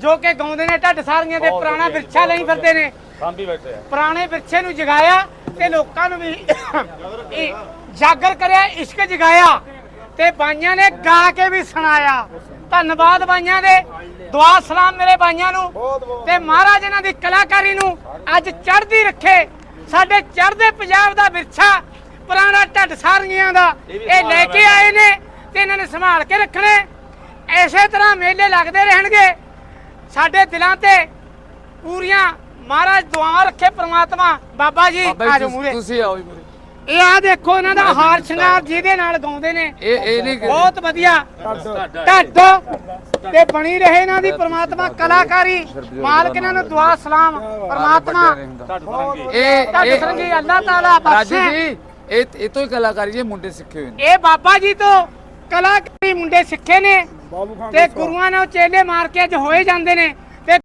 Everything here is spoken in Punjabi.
ਜੋ ਕਿ ਗਾਉਂਦੇ ਨੇ ਢੱਡ ਸਾਰੀਆਂ ਦੇ ਪੁਰਾਣਾ ਵਿਰਛਾ ਲਈ ਫਿਰਦੇ ਨੇ। ਸਾਂਭੀ ਬੈਠੇ ਆ। ਪੁਰਾਣੇ ਵਿਰਛੇ ਨੂੰ ਜਗਾਇਆ ਤੇ ਲੋਕਾਂ ਨੂੰ ਵੀ ਇਹ ਜਾਗਰ ਕਰਿਆ ਇਸ਼ਕ ਜਗਾਇਆ ਤੇ ਬਾਈਆਂ ਨੇ ਗਾ ਕੇ ਵੀ ਸੁਣਾਇਆ। ਧੰਨਵਾਦ ਬਾਈਆਂ ਦੇ। ਦੁਆ ਸਲਾਮ ਮੇਰੇ ਬਾਈਆਂ ਨੂੰ ਤੇ ਮਹਾਰਾਜ ਇਹਨਾਂ ਦੀ ਕਲਾਕਾਰੀ ਨੂੰ ਅੱਜ ਚੜ੍ਹਦੀ ਰੱਖੇ। ਸਾਡੇ ਚੜ੍ਹਦੇ ਪੰਜਾਬ ਦਾ ਵਿਰਛਾ ਪੁਰਾਣਾ ਢੱਡ ਸਾਰੀਆਂ ਦਾ ਇਹ ਲੈ ਕੇ ਆਏ ਨੇ ਤੇ ਇਹਨਾਂ ਨੇ ਸੰਭਾਲ ਕੇ ਰੱਖਣੇ। ਐਸੇ ਤਰ੍ਹਾਂ ਮੇਲੇ ਲੱਗਦੇ ਰਹਿਣਗੇ। ਸਾਡੇ ਦਿਲਾਂ ਤੇ ਪੂਰੀਆਂ ਮਹਾਰਾਜ ਦੁਆ ਰੱਖੇ ਪ੍ਰਮਾਤਮਾ। ਬਾਬਾ ਜੀ ਬਾਬਾ ਜੀ ਮੂਰੇ ਤੁਸੀਂ ਆਓ ਜੀ ਮੂਹਰੇ। ਇਹ ਆ ਦੇਖੋ ਇਹਨਾਂ ਦਾ ਹਾਰ ਸ਼ਿੰਗਾਰ ਜਿਹਦੇ ਨਾਲ ਗਾਉਂਦੇ ਨੇ। ਇਹ ਇਹ ਨਹੀਂ ਬਹੁਤ ਵਧੀਆ। ਢੱਡ ਤੇ ਬਣੀ ਰਹੇ ਇਹਨਾਂ ਦੀ ਪ੍ਰਮਾਤਮਾ ਕਲਾਕਾਰੀ। ਮਾਲਕ ਇਹਨਾਂ ਨੂੰ ਦੁਆ ਸਲਾਮ ਪ੍ਰਮਾਤਮਾ। ਇਹ ਢੱਡ ਇਹ ਸੰਗੀ ਅੱਲਾਹ ਤਾਲਾ ਰਾਜੂ ਬਖਸ਼ੇ। ਜੀ ਇਹ ਇਹ ਤੋਂ ਹੀ ਕਲਾਕਾਰੀ ਜੇ ਮੁੰਡੇ ਸਿੱਖੇ ਹੋਏ ਨੇ। ਇਹ ਬਾਬਾ ਜੀ ਤੋਂ ਕਲਾਕਾਰੀ ਮੁੰਡੇ ਸਿੱਖੇ ਨੇ। ਤੇ ਗੁਰੂਆਂ ਨੇ ਉਹ ਚੇਲੇ ਮਾਰ ਕੇ ਅੱਜ ਹੋਏ ਜਾਂਦੇ ਨੇ।